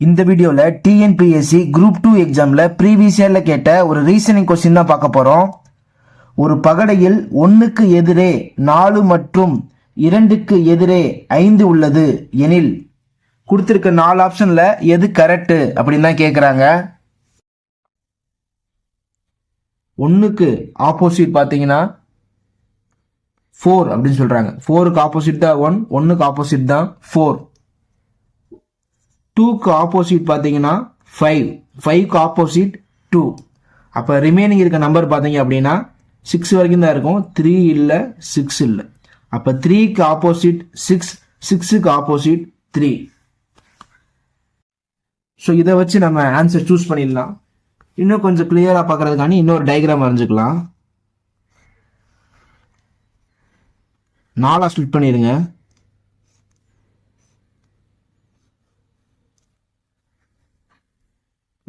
இந்த வீடியோவில் TNPSC group two எக்ஸாமில் ப்ரீவியஸ் இயரில் கேட்ட ஒரு ரீசனிங் கொஸ்டின் தான் பார்க்க போகிறோம் ஒரு பகடையில் ஒன்றுக்கு எதிரே நாலு மற்றும் இரண்டுக்கு எதிரே ஐந்து உள்ளது எனில் கொடுத்துருக்க நாலு ஆப்ஷனில் எது கரெக்டு அப்படின்னு தான் கேட்குறாங்க ஒன்றுக்கு ஆப்போசிட் பார்த்தீங்கன்னா ஃபோர் அப்படின்னு சொல்கிறாங்க ஃபோருக்கு ஆப்போசிட் தான் ஒன் ஒன்றுக்கு ஆப்போசிட் தான் ஃபோர் டூக்கு ஆப்போசிட் பார்த்தீங்கன்னா ஃபைவ் ஃபைவ்க்கு ஆப்போசிட் டூ அப்போ ரிமைனிங் இருக்க நம்பர் பார்த்தீங்க அப்படின்னா சிக்ஸ் வரைக்கும் தான் இருக்கும். த்ரீ இல்லை சிக்ஸ் இல்லை. அப்போ த்ரீக்கு ஆப்போசிட் சிக்ஸ் சிக்ஸுக்கு ஆப்போசிட் த்ரீ ஸோ இதை வச்சு நம்ம ஆன்சர் சூஸ் பண்ணிடலாம். இன்னும் கொஞ்சம் கிளியராக பார்க்கறதுக்காண்டி இன்னொரு டயக்ராம் வரைஞ்சிக்கலாம். நாலாக ஸ்பிளிட் பண்ணிடுங்க.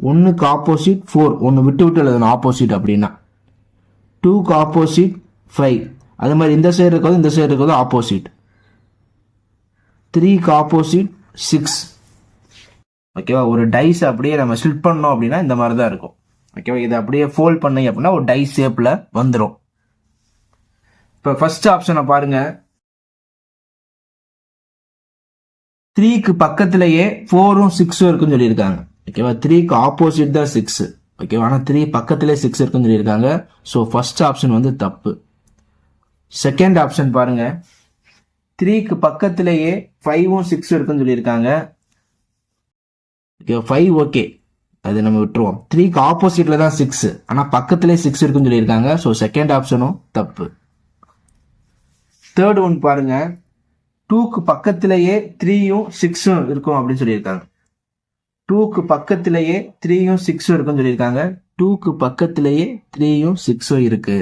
ஒன்றுக்கு ஆப்போசிட் ஃபோர் ஒன்று விட்டு விட்டு எழுதணும் ஆப்போசிட் அப்படின்னா. டூக்கு ஆப்போசிட் ஃபைவ் அது மாதிரி இந்த சைடு இருக்கிறது இந்த சைடு இருக்கிறது ஆப்போசிட் த்ரீக்கு ஆப்போசிட் சிக்ஸ் ஓகேவா ஒரு டைஸ் அப்படியே நம்ம ஸ்லிட் பண்ணோம் அப்படின்னா இந்த மாதிரி தான் இருக்கும். ஓகேவா இதை அப்படியே ஃபோல்ட் பண்ணி அப்படின்னா ஒரு டைஸ் ஷேப்பில் வந்துடும் இப்போ ஃபர்ஸ்ட் ஆப்ஷனை பாருங்கள் த்ரீக்கு பக்கத்திலேயே ஃபோரும் சிக்ஸும் இருக்குன்னு சொல்லியிருக்காங்க. ஓகேவா த்ரீக்கு ஆப்போசிட் தான் சிக்ஸ் ஓகேவா ஆனால் த்ரீ பக்கத்திலே சிக்ஸ் இருக்குன்னு சொல்லியிருக்காங்க. ஸோ ஃபர்ஸ்ட் ஆப்ஷன் வந்து தப்பு. செகண்ட் ஆப்ஷன் பாருங்க. த்ரீக்கு பக்கத்திலேயே ஃபைவும் சிக்ஸ் இருக்குன்னு சொல்லியிருக்காங்க. ஓகே ஃபைவ் ஓகே அது நம்ம விட்டுருவோம். த்ரீக்கு ஆப்போசிட்ல தான் சிக்ஸ் ஆனால் பக்கத்திலே சிக்ஸ் இருக்குன்னு சொல்லியிருக்காங்க. ஸோ செகண்ட் ஆப்ஷனும் தப்பு. தேர்ட் ஒன் பாருங்க. டூக்கு பக்கத்திலேயே த்ரீயும் சிக்ஸும் இருக்கும் அப்படின்னு சொல்லியிருக்காங்க. டூக்கு பக்கத்திலேயே த்ரீயும் சிக்ஸும் இருக்குன்னு சொல்லியிருக்காங்க. டூக்கு பக்கத்திலேயே த்ரீயும் சிக்ஸும் இருக்கு.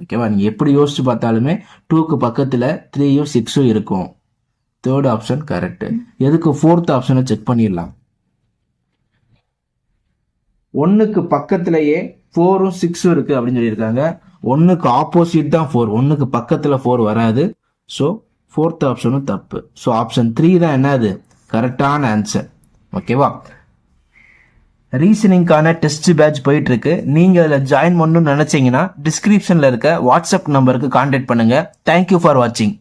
ஓகேவா நீங்கள் எப்படி யோசிச்சு பார்த்தாலுமே டூக்கு பக்கத்தில் த்ரீயும் சிக்ஸும் இருக்கும். தேர்ட் ஆப்ஷன் கரெக்டு எதுக்கு ஃபோர்த் ஆப்ஷனை செக் பண்ணிடலாம். ஒன்றுக்கு பக்கத்திலேயே ஃபோரும் சிக்ஸும் இருக்குது அப்படின்னு சொல்லியிருக்காங்க. ஒன்றுக்கு ஆப்போசிட் தான் ஃபோர் ஒன்றுக்கு பக்கத்தில் ஃபோர் வராது. ஸோ ஃபோர்த் ஆப்ஷனும் தப்பு. ஸோ ஆப்ஷன் த்ரீ தான் என்னது? கரெக்டான ஆன்சர் ஓகேவா ரீசனிங்கான டெஸ்ட் பேட்ச் போயிட்டுருக்கு. நீங்கள் அதில் ஜாயின் பண்ணணும்னு நினச்சிங்கன்னா டிஸ்கிரிப்ஷனில் இருக்க வாட்ஸ்அப் நம்பருக்கு கான்டாக்ட் பண்ணுங்கள் தேங்க்யூ ஃபார் வாட்சிங்